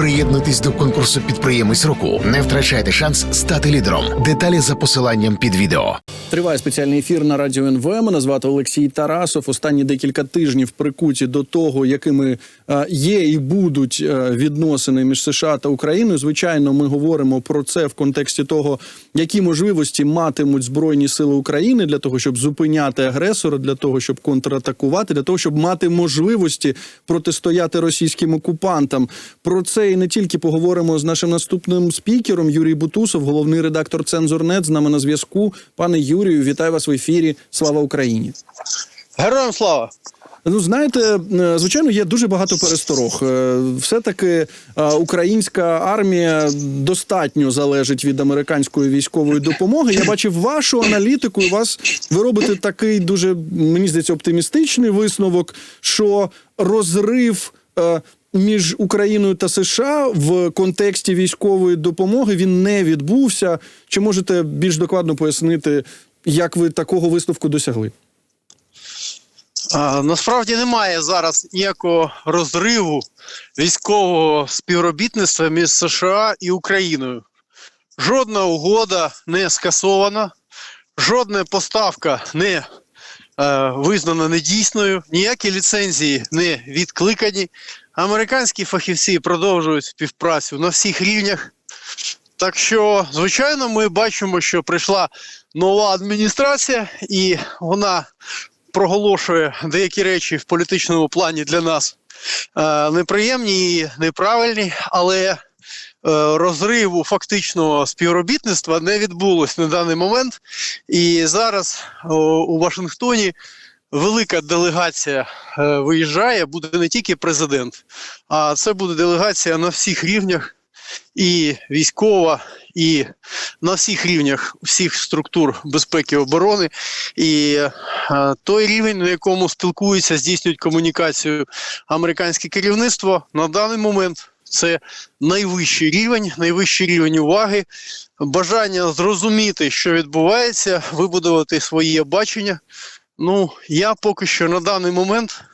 Приєднуйтесь до конкурсу підприємець року. Не втрачайте шанс стати лідером. Деталі за посиланням під відео. Триває спеціальний ефір на радіо НВ. Мене звати Олексій Тарасов. Останні декілька тижнів прикуті до того, якими е, є і будуть е, відносини між США та Україною. Звичайно, ми говоримо про це в контексті того, які можливості матимуть збройні сили України для того, щоб зупиняти агресора, для того, щоб контратакувати, для того, щоб мати можливості протистояти російським окупантам. Про це і не тільки поговоримо з нашим наступним спікером Юрій Бутусов, головний редактор Цензорнет, з нами на зв'язку. Пане Юрію, вітаю вас в ефірі. Слава Україні! Героям слава! Ну, знаєте, е, звичайно, є дуже багато пересторог. Е, Все-таки е, українська армія достатньо залежить від американської військової допомоги. Я бачив вашу аналітику, і вас ви робите такий дуже мені здається оптимістичний висновок, що розрив. Між Україною та США в контексті військової допомоги він не відбувся. Чи можете більш докладно пояснити, як ви такого висновку досягли? Насправді немає зараз ніякого розриву військового співробітництва між США і Україною. Жодна угода не скасована, жодна поставка не е, визнана недійсною, ніякі ліцензії не відкликані. Американські фахівці продовжують співпрацю на всіх рівнях. Так що, звичайно, ми бачимо, що прийшла нова адміністрація, і вона проголошує деякі речі в політичному плані для нас е, неприємні і неправильні, але розриву фактичного співробітництва не відбулось на даний момент. І зараз у Вашингтоні велика делегація е, виїжджає, буде не тільки президент, а це буде делегація на всіх рівнях. І військова, і на всіх рівнях всіх структур безпеки і оборони, і е, той рівень, на якому спілкуються, здійснюють комунікацію американське керівництво на даний момент. Це найвищий рівень, найвищий рівень уваги, бажання зрозуміти, що відбувається, вибудувати своє бачення. Ну, я поки що на даний момент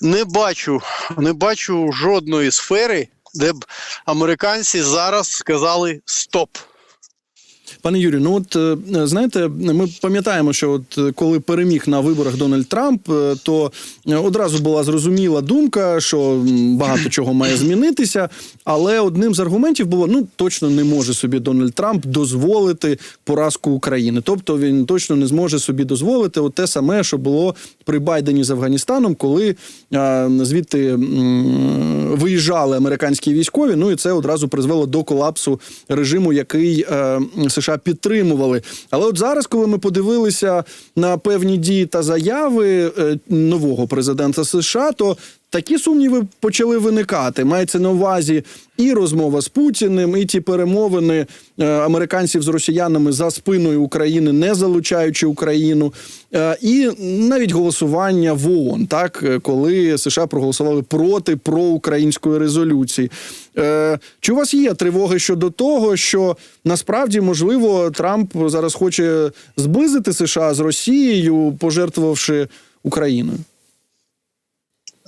не бачу, не бачу жодної сфери, де б американці зараз сказали стоп. Пане Юрію, ну от е, знаєте, ми пам'ятаємо, що от е, коли переміг на виборах Дональд Трамп, е, то одразу була зрозуміла думка, що багато чого має змінитися. Але одним з аргументів було: ну точно не може собі Дональд Трамп дозволити поразку України. Тобто він точно не зможе собі дозволити от те саме, що було при Байдені з Афганістаном, коли звідти виїжджали американські військові. Ну і це одразу призвело до колапсу режиму, який США підтримували. Але от зараз, коли ми подивилися на певні дії та заяви е, нового президента США, то такі сумніви почали виникати. Мається на увазі і розмова з Путіним, і ті перемовини е, американців з росіянами за спиною України, не залучаючи Україну, е, і навіть голосування в ООН, так коли США проголосували проти проукраїнської резолюції. Е, Чи у вас є тривоги щодо того, що насправді можливо Трамп зараз хоче зблизити США з Росією, пожертвувавши Україною?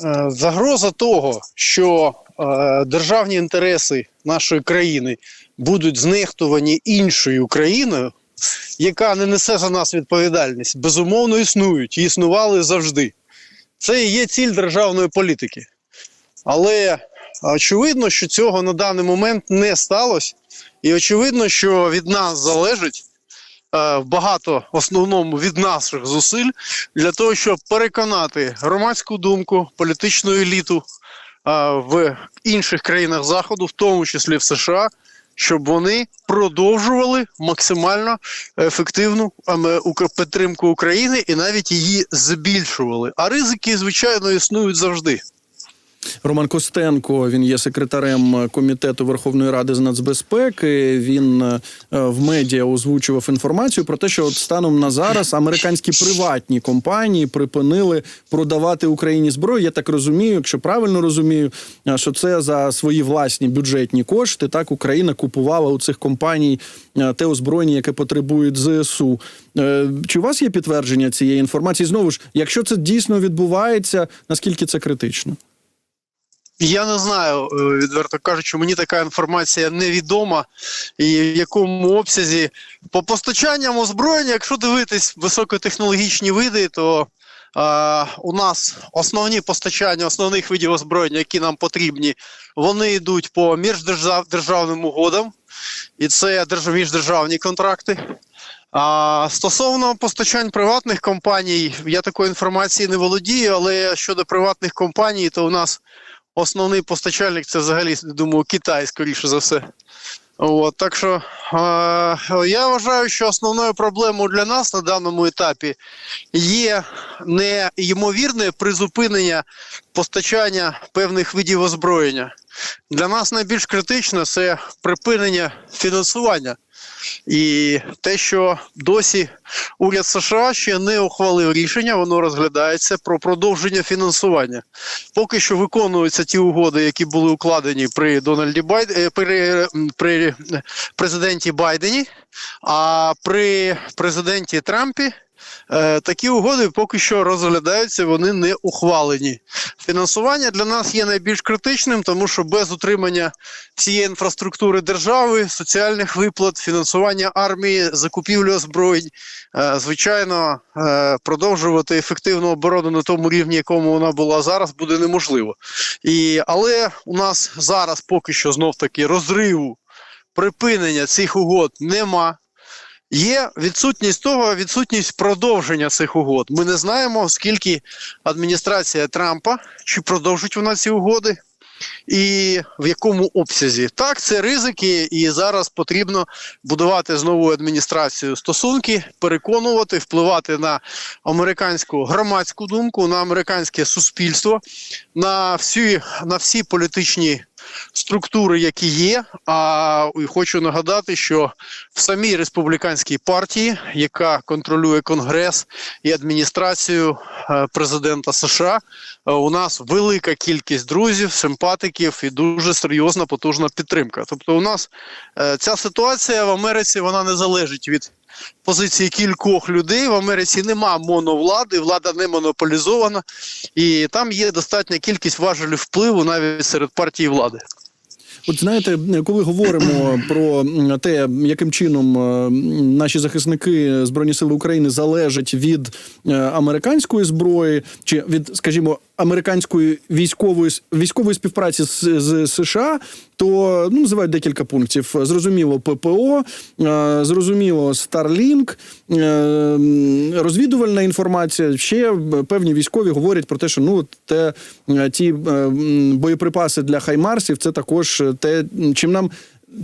Е, Загроза того, що е, державні інтереси нашої країни будуть знехтувані іншою Україною, яка не несе за нас відповідальність, безумовно існують і існували завжди. Це і є ціль державної політики. Але очевидно, що цього на даний момент не сталося, і очевидно, що від нас залежить е, багато в основному від наших зусиль для того, щоб переконати громадську думку, політичну еліту е, в інших країнах Заходу, в тому числі в США, щоб вони продовжували максимально ефективну ук- підтримку України і навіть її збільшували. А ризики, звичайно, існують завжди. Роман Костенко, він є секретарем комітету Верховної Ради з нацбезпеки. Він е, в медіа озвучував інформацію про те, що от станом на зараз американські приватні компанії припинили продавати Україні зброю. Я так розумію, якщо правильно розумію, що це за свої власні бюджетні кошти. Так Україна купувала у цих компаній е, те озброєння, яке потребують ЗСУ. Е, Чи у вас є підтвердження цієї інформації? Знову ж, якщо це дійсно відбувається, наскільки це критично? Я не знаю, е, відверто кажучи, мені така інформація невідома. І в якому обсязі по постачанням озброєння, якщо дивитись високотехнологічні види, то е, у нас основні постачання основних видів озброєння, які нам потрібні, вони йдуть по міждержавним угодам, і це міждержавні контракти. А стосовно постачань приватних компаній, я такої інформації не володію, але щодо приватних компаній, то у нас основний постачальник це взагалі, думаю, Китай, скоріше за все. От, так що е, я вважаю, що основною проблемою для нас на даному етапі є не ймовірне призупинення постачання певних видів озброєння. Для нас найбільш критично це припинення фінансування. І те, що досі уряд США ще не ухвалив рішення, воно розглядається про продовження фінансування. Поки що виконуються ті угоди, які були укладені при Дональді Байд... е, при, при президенті Байдені, а при президенті Трампі. Е, Такі угоди поки що розглядаються, вони не ухвалені. Фінансування для нас є найбільш критичним, тому що без утримання всієї інфраструктури держави, соціальних виплат, фінансування армії, закупівлі озброєнь, е, звичайно, е, продовжувати ефективну оборону на тому рівні, якому вона була зараз, буде неможливо. І, але у нас зараз поки що знов таки розриву припинення цих угод нема. Є відсутність того, відсутність продовження цих угод. Ми не знаємо, скільки адміністрація Трампа чи продовжить вона ці угоди, і в якому обсязі. Так, це ризики, і зараз потрібно будувати з новою адміністрацією стосунки, переконувати, впливати на американську громадську думку, на американське суспільство, на всі, на всі політичні структури, які є. А і хочу нагадати, що в самій республіканській партії, яка контролює Конгрес і адміністрацію е, президента США, е, у нас велика кількість друзів, симпатиків і дуже серйозна потужна підтримка. Тобто, у нас е, ця ситуація в Америці вона не залежить від позиції кількох людей. В Америці нема моновлади, влада не монополізована, і там є достатня кількість важелів впливу навіть серед партії влади. От знаєте, коли говоримо про те, яким чином е, наші захисники збройні сили України залежать від е, американської зброї, чи від, скажімо, американської військової військової співпраці з, з США, то ну називають декілька пунктів. Зрозуміло, ППО, е, зрозуміло, Starlink, е, розвідувальна інформація. Ще певні військові говорять про те, що ну те е, ті боєприпаси для Хаймарсів, це також те, чим нам.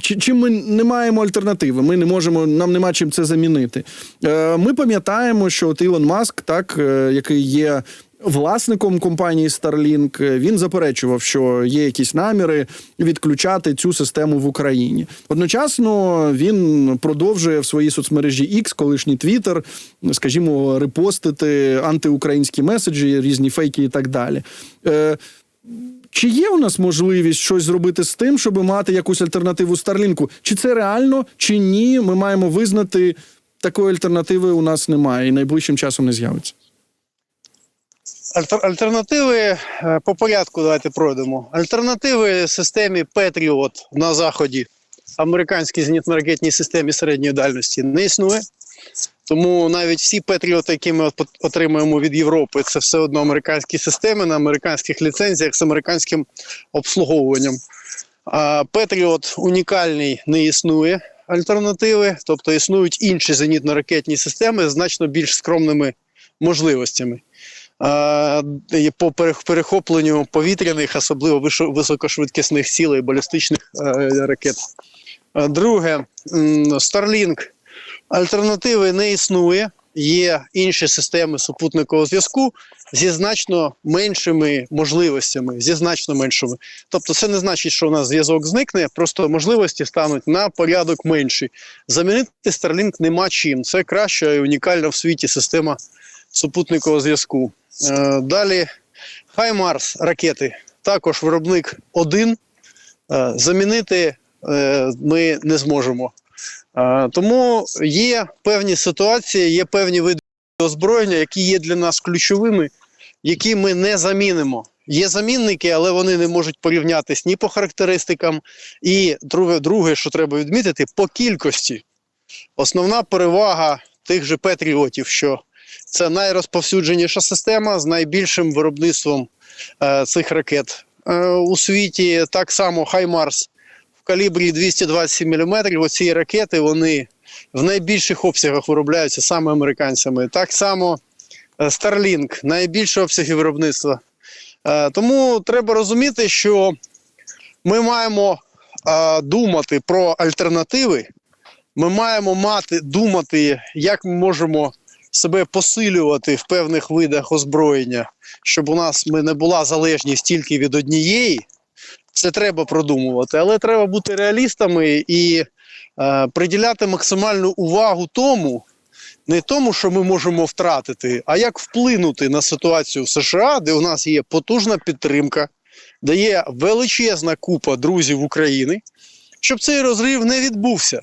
Чи- Чим ми не маємо альтернативи, ми не можемо, нам нема чим це замінити. Е, Ми пам'ятаємо, що от Ілон Маск, так е, який є власником компанії Starlink, е, він заперечував, що є якісь наміри відключати цю систему в Україні. Одночасно він продовжує в своїй соцмережі X, колишній Twitter, скажімо, репостити антиукраїнські меседжі, різні фейки і так далі. Чи є у нас можливість щось зробити з тим, щоб мати якусь альтернативу Старлінку? Чи це реально, чи ні? Ми маємо визнати, такої альтернативи у нас немає і найближчим часом не з'явиться. Альтернативи е, по порядку давайте пройдемо. Альтернативи системі Patriot на заході, американській зенітно-ракетній системі середньої дальності, не існує. Тому навіть всі Patriot, які ми от- отримуємо від Європи, це все одно американські системи на американських ліцензіях з американським обслуговуванням. А Patriot унікальний не існує альтернативи, тобто існують інші зенітно-ракетні системи з значно більш скромними можливостями. По перехопленню повітряних, особливо високошвидкісних цілей балістичних е, ракет. Е, Друге, Starlink. Альтернативи не існує. Є інші системи супутникового зв'язку зі значно меншими можливостями, зі значно меншими. Тобто, це не значить, що у нас зв'язок зникне, просто можливості стануть на порядок менші. Замінити Starlink нема чим. Це краща і унікальна в світі система супутникового зв'язку. Е, Далі HIMARS ракети. Також виробник один. Е, Замінити е, ми не зможемо. Тому є певні ситуації, є певні види озброєння, які є для нас ключовими, які ми не замінимо. Є замінники, але вони не можуть порівнятись ні по характеристикам. І друге, друге, що треба відмітити, по кількості. Основна перевага тих же Петріотів, що це найрозповсюдженіша система з найбільшим виробництвом е, цих ракет. Е, у світі так само Хаймарс калібрі 227 мм. Оці ракети вони в найбільших обсягах виробляються саме американцями. Так само е, Starlink найбільші обсяги виробництва. Е, Тому треба розуміти, що ми маємо е, думати про альтернативи. Ми маємо мати думати, як ми можемо себе посилювати в певних видах озброєння, щоб у нас ми не була залежність тільки від однієї. Це треба продумувати, але треба бути реалістами і е, приділяти максимальну увагу тому, не тому, що ми можемо втратити, а як вплинути на ситуацію в США, де у нас є потужна підтримка, де є величезна купа друзів України, щоб цей розрив не відбувся.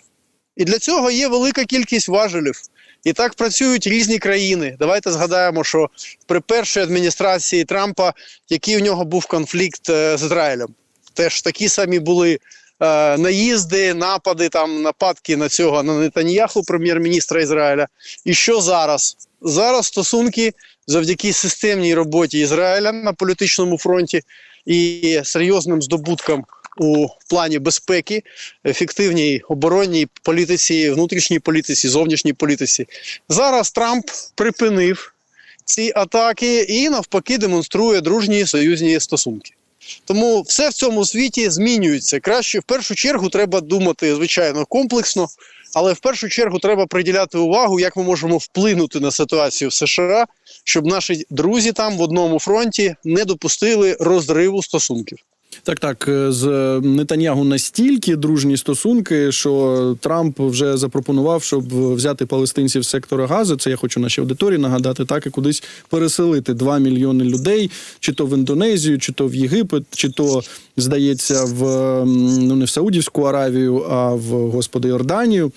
І для цього є велика кількість важелів. І так працюють різні країни. Давайте згадаємо, що при першій адміністрації Трампа, який у нього був конфлікт е, з Ізраїлем, теж такі самі були е, наїзди, напади, там нападки на цього на Нетаньяху, прем'єр-міністра Ізраїля. І що зараз? Зараз стосунки завдяки системній роботі Ізраїля на політичному фронті і серйозним здобуткам у плані безпеки, ефективній оборонній політиці, внутрішній політиці, зовнішній політиці. Зараз Трамп припинив ці атаки і навпаки демонструє дружні союзні стосунки. Тому все в цьому світі змінюється. Краще в першу чергу треба думати, звичайно, комплексно, але в першу чергу треба приділяти увагу, як ми можемо вплинути на ситуацію в США, щоб наші друзі там в одному фронті не допустили розриву стосунків. Так, так, е, з Нетаньягу настільки дружні стосунки, що Трамп вже запропонував, щоб взяти палестинців з сектора Гази. Це я хочу нашій аудиторії нагадати, так і кудись переселити 2 мільйони людей, чи то в Індонезію, чи то в Єгипет, чи то здається, в ну не в Саудівську Аравію, а в господи Йорданію.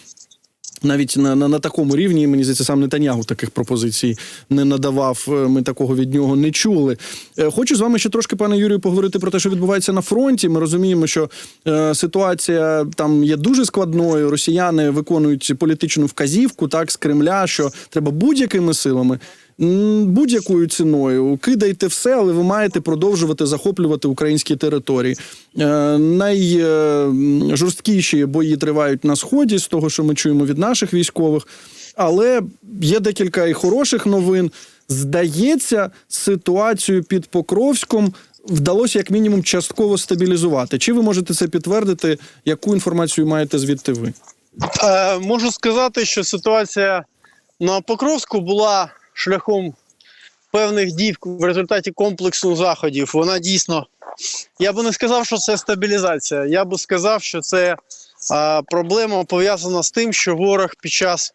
Навіть на, на, на такому рівні, мені здається, сам Нетаньягу таких пропозицій не надавав. Е, Ми такого від нього не чули. Е, Хочу з вами ще трошки, пане Юрію, поговорити про те, що відбувається на фронті. Ми розуміємо, що е, ситуація там є дуже складною. Росіяни виконують політичну вказівку так з Кремля, що треба будь-якими силами. Будь-якою ціною кидайте все, але ви маєте продовжувати захоплювати українські території. Е, Найжорсткіші бої тривають на сході, з того, що ми чуємо від наших військових. Але є декілька і хороших новин. Здається, ситуацію під Покровськом вдалося як мінімум частково стабілізувати. Чи ви можете це підтвердити? Яку інформацію маєте звідти ви? Е, можу сказати, що ситуація на Покровську була шляхом певних дій в результаті комплексу заходів. Вона дійсно, я би не сказав, що це стабілізація. Я би сказав, що це е, проблема пов'язана з тим, що ворог під час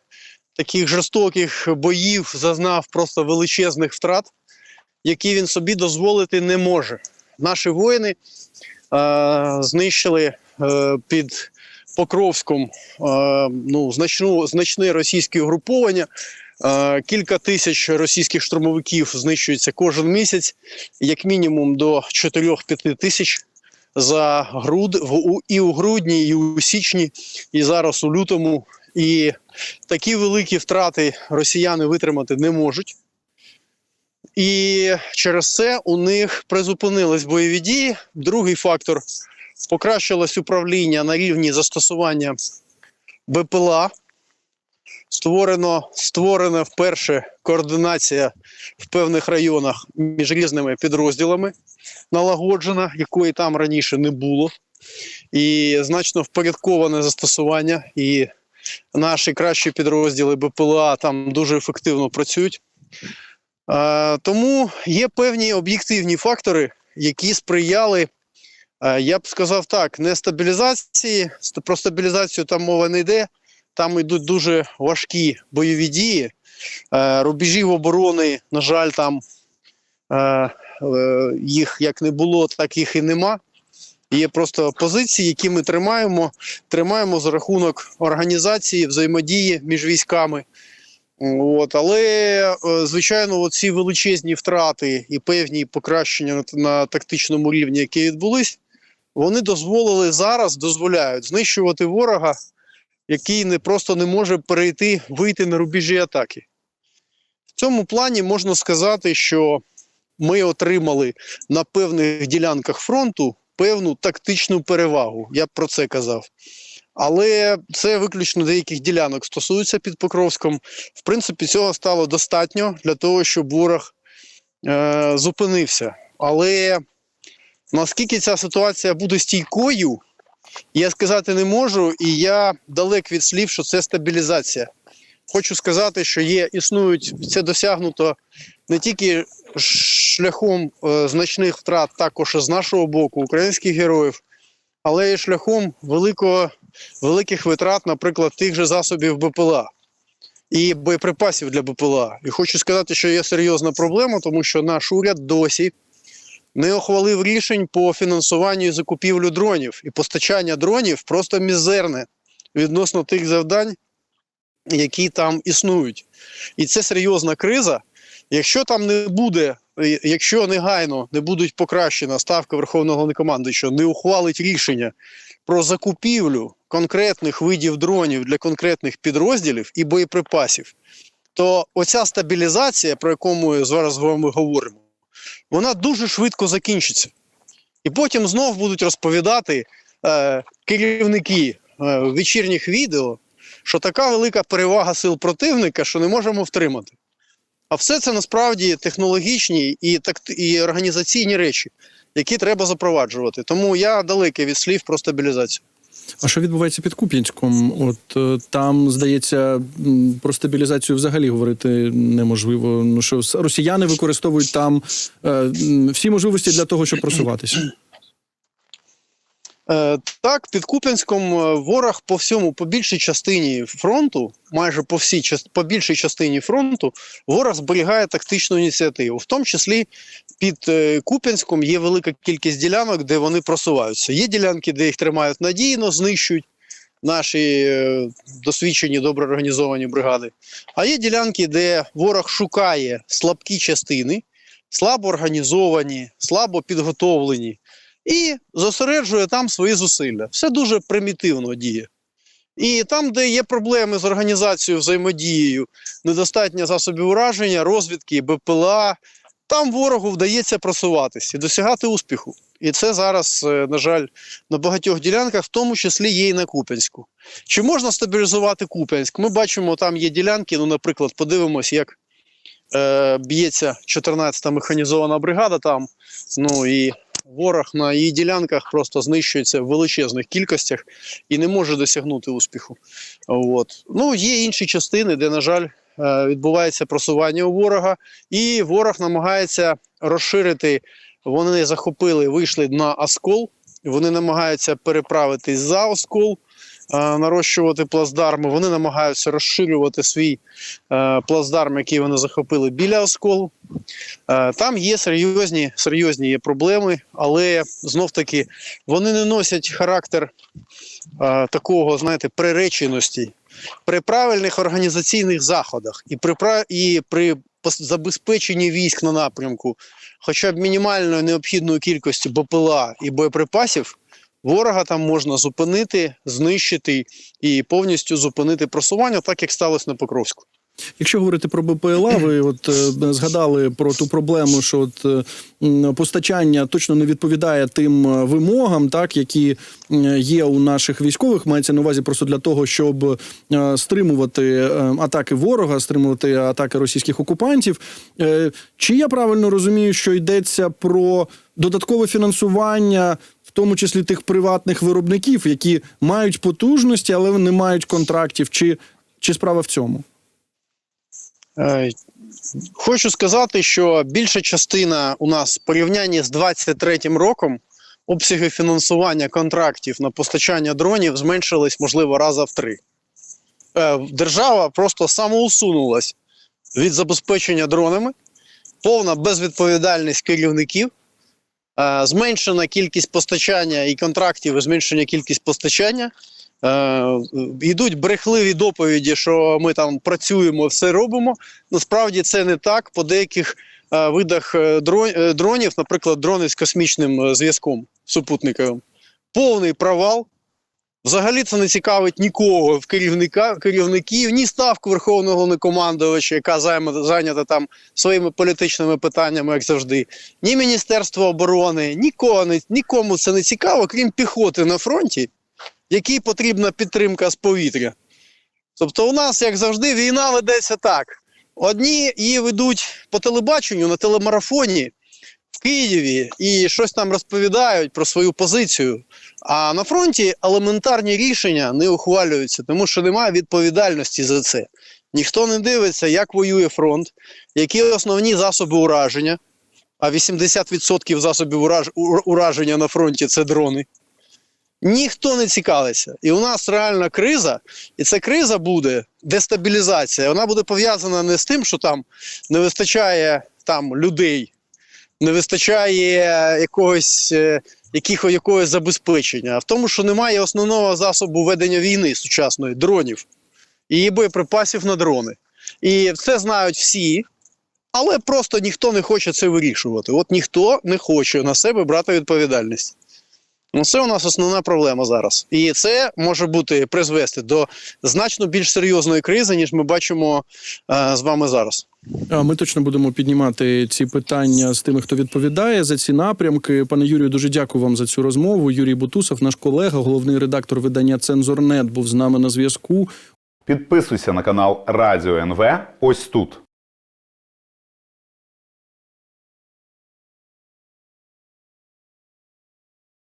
таких жорстоких боїв зазнав просто величезних втрат, які він собі дозволити не може. Наші воїни е, знищили е, під Покровськом е, ну, значну, значне російське угруповання. Е, кілька тисяч російських штурмовиків знищується кожен місяць, як мінімум до 4-5 тисяч за груд і у грудні, і у січні, і зараз у лютому. І такі великі втрати росіяни витримати не можуть. І через це у них призупинились бойові дії. Другий фактор покращилось управління на рівні застосування БПЛА. Створено, створена вперше координація в певних районах між різними підрозділами, налагоджена, якої там раніше не було. І значно впорядковане застосування. І наші кращі підрозділи БПЛА там дуже ефективно працюють. Тому є певні об'єктивні фактори, які сприяли Я б сказав так: не стабілізації, про стабілізацію там мова не йде. Там йдуть дуже важкі бойові дії. Е, Рубежів оборони, на жаль, там е, е, їх як не було, так їх і нема. Є просто позиції, які ми тримаємо, тримаємо за рахунок організації, взаємодії між військами. От, але, звичайно, ці величезні втрати і певні покращення на, на тактичному рівні, які відбулись, вони дозволили зараз, дозволяють знищувати ворога, який не просто не може перейти, вийти на рубежі атаки. В цьому плані можна сказати, що ми отримали на певних ділянках фронту певну тактичну перевагу. Я про це казав. Але це виключно деяких ділянок стосується під Покровськом. В принципі, цього стало достатньо для того, щоб ворог е, зупинився. Але наскільки ця ситуація буде стійкою, я сказати не можу, і я далек від слів, що це стабілізація. Хочу сказати, що є, існують, це досягнуто не тільки шляхом е, значних втрат, також з нашого боку, українських героїв, але й шляхом великого, великих витрат, наприклад, тих же засобів БПЛА і боєприпасів для БПЛА. І хочу сказати, що є серйозна проблема, тому що наш уряд досі не ухвалив рішень по фінансуванню і закупівлю дронів. І постачання дронів просто мізерне відносно тих завдань, які там існують. І це серйозна криза. Якщо там не буде, якщо негайно не будуть покращена ставка Верховного Головнокомандуючого, не ухвалить рішення про закупівлю конкретних видів дронів для конкретних підрозділів і боєприпасів, то оця стабілізація, про яку ми зараз з вами говоримо, вона дуже швидко закінчиться. І потім знов будуть розповідати е, керівники е, вечірніх відео, що така велика перевага сил противника, що не можемо втримати. А все це насправді технологічні і, такт- і організаційні речі, які треба запроваджувати. Тому я далекий від слів про стабілізацію. А що відбувається під Куп'янськом? От е, там, здається, про стабілізацію взагалі говорити неможливо. Ну що росіяни використовують там е, всі можливості для того, щоб просуватися. Е, так, під Куп'янськом е, ворог по всьому, по більшій частині фронту, майже по всій по більшій частині фронту, ворог зберігає тактичну ініціативу. В тому числі під е, Куп'янськом є велика кількість ділянок, де вони просуваються. Є ділянки, де їх тримають надійно, знищують наші досвідчені, добре організовані бригади. А є ділянки, де ворог шукає слабкі частини, слабо організовані, слабо підготовлені і зосереджує там свої зусилля. Все дуже примітивно діє. І там, де є проблеми з організацією, взаємодією, недостатньо засобів ураження, розвідки, БПЛА, там ворогу вдається просуватися і досягати успіху. І це зараз, е, на жаль, на багатьох ділянках, в тому числі є і на Куп'янську. Чи можна стабілізувати Куп'янськ? Ми бачимо, там є ділянки. Ну, наприклад, подивимось, як е, б'ється 14-та механізована бригада там. Ну і ворог на її ділянках просто знищується в величезних кількостях і не може досягнути успіху. От. Ну, є інші частини, де, на жаль, е, відбувається просування у ворога, і ворог намагається розширити. Вони захопили, вийшли на оскол. Вони намагаються переправитись за оскол, нарощувати плацдарми. Вони намагаються розширювати свій е, плацдарм, який вони захопили біля осколу. Е, Там є серйозні, серйозні є проблеми, але знов таки вони не носять характер е, такого, знаєте, приреченості. При правильних організаційних заходах і при, і при забезпеченні військ на напрямку, хоча б мінімальної необхідної кількості БПЛА і боєприпасів, ворога там можна зупинити, знищити і повністю зупинити просування, так як сталося на Покровську. Якщо говорити про БПЛА, ви от е, згадали про ту проблему, що от е, постачання точно не відповідає тим е, вимогам, так які є у наших військових. Мається на увазі просто для того, щоб е, стримувати е, атаки ворога, стримувати атаки російських окупантів. Е, Чи я правильно розумію, що йдеться про додаткове фінансування? Тому числі тих приватних виробників, які мають потужності, але не мають контрактів, чи, чи справа в цьому? Е, Хочу сказати, що більша частина у нас в порівнянні з 23-м роком обсяги фінансування контрактів на постачання дронів зменшились, можливо, раза в три. Е, Держава просто самоусунулась від забезпечення дронами, повна безвідповідальність керівників, зменшена кількість постачання і контрактів, і зменшена кількість постачання. Е, йдуть брехливі доповіді, що ми там працюємо, все робимо. Насправді це не так. По деяких е, видах е, е, дронів, наприклад, дрони з космічним е, зв'язком супутниковим, повний провал. Взагалі це не цікавить нікого в керівника, керівників, ні ставку Верховного Головнокомандувача, яка зайнята там своїми політичними питаннями, як завжди, ні Міністерство оборони, нікого не, нікому це не цікаво, крім піхоти на фронті, якій потрібна підтримка з повітря. Тобто, у нас, як завжди, війна ведеться так: одні її ведуть по телебаченню на телемарафоні в Києві і щось там розповідають про свою позицію. А на фронті елементарні рішення не ухвалюються, тому що немає відповідальності за це. Ніхто не дивиться, як воює фронт, які основні засоби ураження. А 80% засобів ураж... ураження на фронті це дрони. Ніхто не цікавиться. І у нас реальна криза, і ця криза буде дестабілізація. Вона буде пов'язана не з тим, що там не вистачає там людей, не вистачає якогось, якого, якихось, якогось забезпечення, а в тому, що немає основного засобу ведення війни сучасної дронів і боєприпасів на дрони. І це знають всі, але просто ніхто не хоче це вирішувати. От ніхто не хоче на себе брати відповідальність. Ну, це у нас основна проблема зараз. І це може бути призвести до значно більш серйозної кризи, ніж ми бачимо е, з вами зараз. Ми точно будемо піднімати ці питання з тими, хто відповідає за ці напрямки. Пане Юрію, дуже дякую вам за цю розмову. Юрій Бутусов, наш колега, головний редактор видання Цензорнет, був з нами на зв'язку. Підписуйся на канал Радіо НВ ось тут.